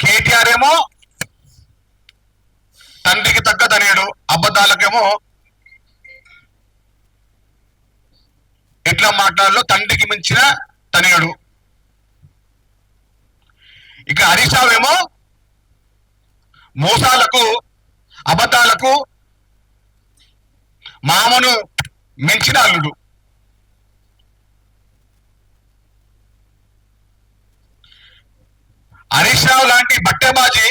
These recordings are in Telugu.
కేటీఆర్ ఏమో తండ్రికి తగ్గదనేడు అబద్ధాలకేమో ఎట్లా మాట్లాడాలో తండ్రికి మించిన తనయుడు ఇక హరీష్ ఏమో మోసాలకు అబద్ధాలకు మామను మించిన అల్లుడు హరీష్ రావు లాంటి బట్టెబాజీ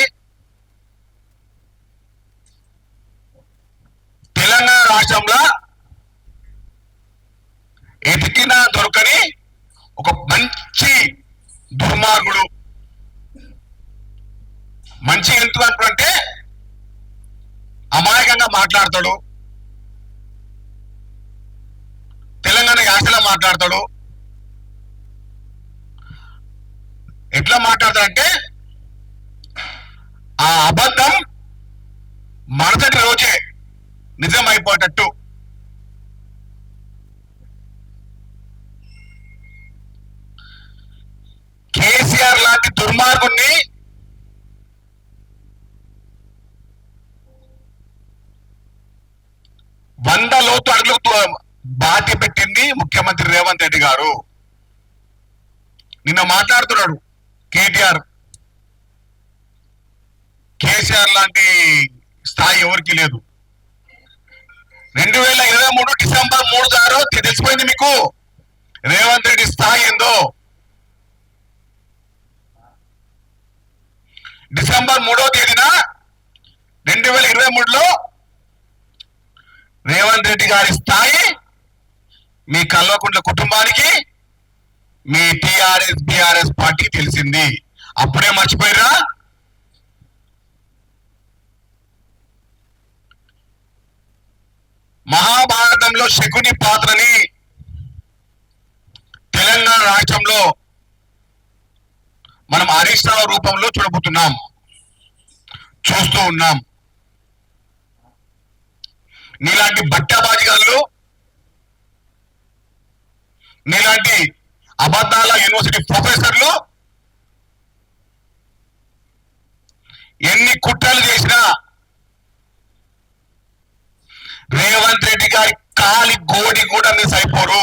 తెలంగాణ రాష్ట్రంలో ఎతికినా దొరకని ఒక మంచి దుర్మార్గుడు. మంచి ఎందుకు అంటే అమాయకంగా మాట్లాడతాడు. తెలంగాణ యాసలో మాట్లాడతాడు. ఎట్లా మాట్లాడతాడంటే ఆ అబద్ధం మరుసటి రోజే నిజం అయిపోయేటట్టు కేసీఆర్ లాంటి దుర్మార్గుణ్ణి వంద లోతు అడుగులకు బాధ్య పెట్టింది ముఖ్యమంత్రి రేవంత్ రెడ్డి గారు. నిన్న మాట్లాడుతున్నాడు కేటీఆర్. కేసీఆర్ లాంటి స్థాయి ఎవరికి లేదు. రెండు వేల ఇరవై మూడు డిసెంబర్ మూడు గారు తెలిసిపోయింది మీకు. రేవంత్ రెడ్డి స్థాయి ఏందో. డిసెంబర్ మూడో తేదీన రెండు వేల ఇరవై మూడులో రేవంత్ రెడ్డి గారి స్థాయి మీ కల్వకుంట్ల కుటుంబానికి మీ టిఆర్ఎస్ బిఆర్ఎస్ పార్టీ తెలిసింది. అప్పుడే మర్చిపోయిరా మహాభారతంలో శకుని పాత్రని తెలంగాణ రాష్ట్రంలో మనం హరీష్ రావు రూపంలో చూడబోతున్నాం. చూస్తూ ఉన్నాం. నీలాంటి బట్టాబాజిగాళ్ళు నీలాంటి అబద్ధాల యూనివర్సిటీ ప్రొఫెసర్లు ఎన్ని కుట్రలు చేసినా రేవంత్ రెడ్డి గారి కాలి గోడి కూడా మిస్ అయిపోరు